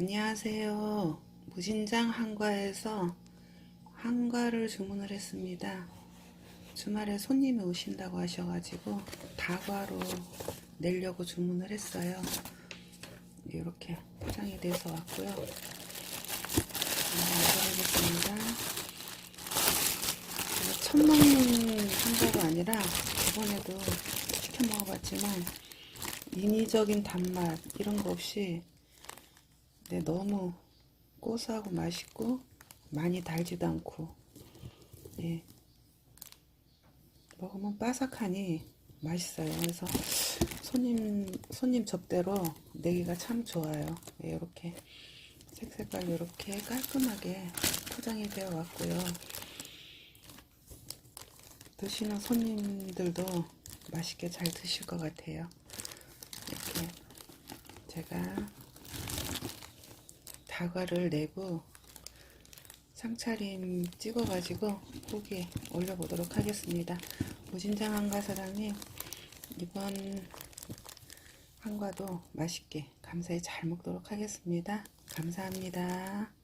안녕하세요. 무신장 한과에서 한과를 주문을 했습니다. 주말에 손님이 오신다고 하셔가지고 다과로 내려고 주문을 했어요. 이렇게 포장이 돼서 왔고요. 먹어보겠습니다. 제가 처음 먹는 한과가 아니라 저번에도 시켜 먹어봤지만 인위적인 단맛 이런 거 없이 네, 너무 고소하고 맛있고 많이 달지도 않고 예. 먹으면 바삭하니 맛있어요. 그래서 손님 손님 접대로 내기가 참 좋아요. 예, 이렇게 색색깔 이렇게 깔끔하게 포장이 되어 왔고요. 드시는 손님들도 맛있게 잘 드실 것 같아요. 이렇게 제가 다과를 내고 상차림 찍어가지고 고기 올려보도록 하겠습니다. 무신장 한가 사장님 이번 한과도 맛있게 감사히 잘 먹도록 하겠습니다. 감사합니다.